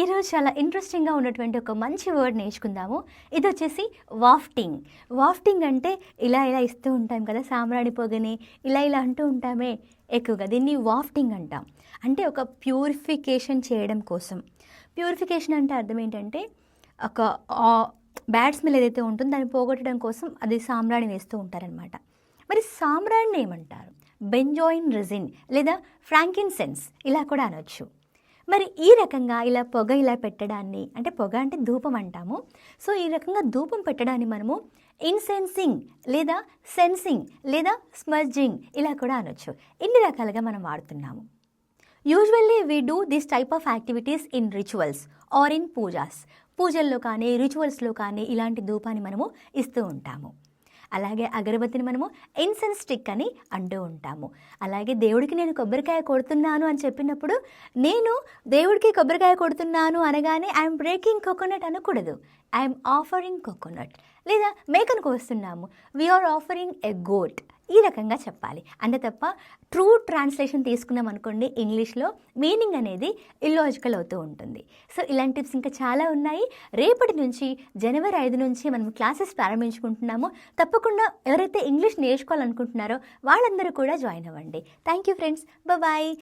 ఈరోజు చాలా ఇంట్రెస్టింగ్గా ఉన్నటువంటి ఒక మంచి వర్డ్ నేర్చుకుందాము. ఇది వచ్చేసి వాఫ్టింగ్ వాఫ్టింగ్ అంటే ఇలా ఇలా ఇస్తూ ఉంటాం కదా సాంబ్రాణి పొగని ఇలా ఇలా అంటూ ఉంటామే ఎక్కువగా. దీన్ని వాఫ్టింగ్ అంటాం. అంటే ఒక ప్యూరిఫికేషన్ చేయడం కోసం. ప్యూరిఫికేషన్ అంటే అర్థం ఏంటంటే ఒక బ్యాడ్ స్మెల్ ఏదైతే ఉంటుందో దాన్ని పోగొట్టడం కోసం అది సామ్రాణి వేస్తూ ఉంటారనమాట మరి సాంబ్రాణిని ఏమంటారు? బెంజాయిన్ రెజిన్ లేదా ఫ్రాంకిన్ సెన్స్ ఇలా కూడా అనొచ్చు. మరి ఈ రకంగా ఇలా పొగ ఇలా పెట్టడాన్ని అంటే పొగ అంటే ధూపం అంటాము. సో ఈ రకంగా ధూపం పెట్టడాన్ని మనము ఇన్సెన్సింగ్ లేదా సెన్సింగ్ లేదా స్మర్జింగ్ ఇలా కూడా అనొచ్చు. ఇన్ని రకాలుగా మనం వాడుతున్నాము. Usually we do this type of activities in rituals or in pujas. పూజల్లో కానీ రిచువల్స్లో కానీ ఇలాంటి ధూపాన్ని మనము ఇస్తూ ఉంటాము. అలాగే అగరబత్తిని మనము ఇన్సెన్స్ స్టిక్ అని అంటూ ఉంటాము. అలాగే దేవుడికి నేను కొబ్బరికాయ కొడుతున్నాను అని చెప్పినప్పుడు నేను దేవుడికి కొబ్బరికాయ కొడుతున్నాను అనగానే ఐఎమ్ బ్రేకింగ్ కోకోనట్ అనకూడదు. ఐఎమ్ ఆఫరింగ్ కోకోనట్ లేదా మేకను కోస్తున్నాము. వీఆర్ ఆఫరింగ్ ఎ గోట్ ఈ రకంగా చెప్పాలి. అంతే తప్ప ట్రూ ట్రాన్స్లేషన్ తీసుకున్నాం అనుకోండి ఇంగ్లీష్లో మీనింగ్ అనేది ఇల్లాజికల్ అవుతూ ఉంటుంది. సో ఇలాంటి టిప్స్ ఇంకా చాలా ఉన్నాయి. రేపటి నుంచి జనవరి ఐదు నుంచి మనం క్లాసెస్ ప్రారంభించుకుంటున్నాము. తప్పకుండా ఎవరైతే ఇంగ్లీష్ నేర్చుకోవాలనుకుంటున్నారో వాళ్ళందరూ కూడా జాయిన్ అవ్వండి. Thank you friends bye